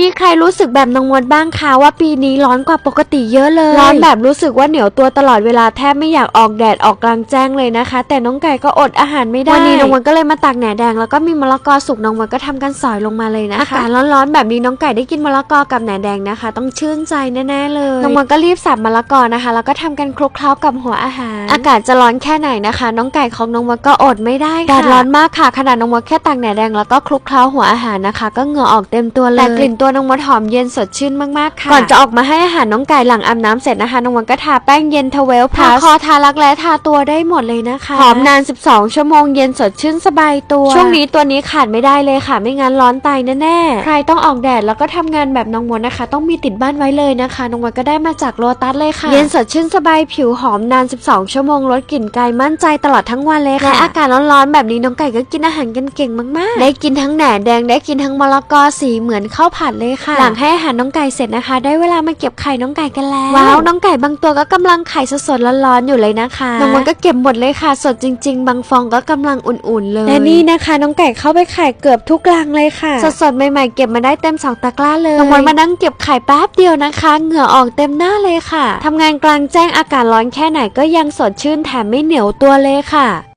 มีใครรู้สึกแบบน้องมดบ้างคะว่าปีนี้ร้อนกว่าปกติเยอะเลย ร้อนแบบรู้สึกว่าเหนียวตัวตลอดเวลาแทบไม่อยากออกแดดออกกลางแจ้งเลยนะคะ แต่น้องไก่ก็อดอาหารไม่ได้ วันนี้น้องมดก็เลยมาตักแหนแดงแล้วก็มีมะละกอสุกน้องมดก็ทำกันสอยลงมาเลยนะคะอากาศร้อนๆแบบนี้น้องไก่ได้กินมะละกอกับแหนแดงนะคะ ต้องชื่นใจแน่ๆเลย น้องมดก็รีบสับมะละกอนะคะ แล้วก็ทำกันคลุกเคล้ากับหัวอาหาร อากาศจะร้อนแค่ไหนนะคะ น้องไก่ของน้องมดก็อดไม่ได้ค่ะแดดร้อนมากค่ะขนาดน้องมดแค่ตักแหนแดงแล้วก็คลุกเคล้าหัวอาหารนะคะ ก็เหงื่อออกเต็มตัวเลยแต่กลิ่นตัวน้องมดหอมเย็นสดชื่นมากๆค่ะก่อนจะออกมาให้อาหารน้องไก่หลังอาบน้ำเสร็จนะคะน้องมดก็ทาแป้งเย็นทเวลพลัสทาคอทารักแร้ทาตัวได้หมดเลยนะคะหอมนาน 12 ชั่วโมงเย็นสดชื่นสบายตัว ช่วงนี้ตัวนี้ขาดไม่ได้เลยค่ะ ไม่งั้นร้อนตายแน่ๆใครต้องออกแดดแล้วก็ทำงานแบบน้องมดนะคะ ต้องมีติดบ้านไว้เลยนะคะน้องมดก็ได้มาจากโลตัสเลยค่ะ เย็นสดชื่นสบายผิวหอมนาน 12 ชั่วโมงลดกลิ่นกายมั่นใจตลอดทั้งวันเลยค่ะและอากาศร้อนๆแบบนี้น้องไก่ก็กินอาหารกันเก่งมากๆ ได้กินทั้งแหนแดงได้กินทั้งมะละกอสีเหมือนข้าวผัดเลยค่ะ หลังให้อาหารน้องไก่เสร็จนะคะ ได้เวลามาเก็บไข่น้องไก่กันแล้ว ว้าว น้องไก่บางตัวก็กำลังไข่สดๆร้อนๆอยู่เลยนะคะน้องมันก็เก็บหมดเลยค่ะ สดจริง ๆ บางฟองก็กำลังอุ่นๆเลย และนี่นะคะ น้องไก่เข้าไปไข่เกือบทุกรังเลยค่ะ สดๆใหม่ๆเก็บมาได้เต็มสองตะกร้าเลยน้องมันมานั่งเก็บไข่แป๊บเดียวนะคะ เหงื่อออกเต็มหน้าเลยค่ะทำงานกลางแจ้งอากาศร้อนแค่ไหนก็ยังสดชื่นแถมไม่เหนียวตัวเลยค่ะ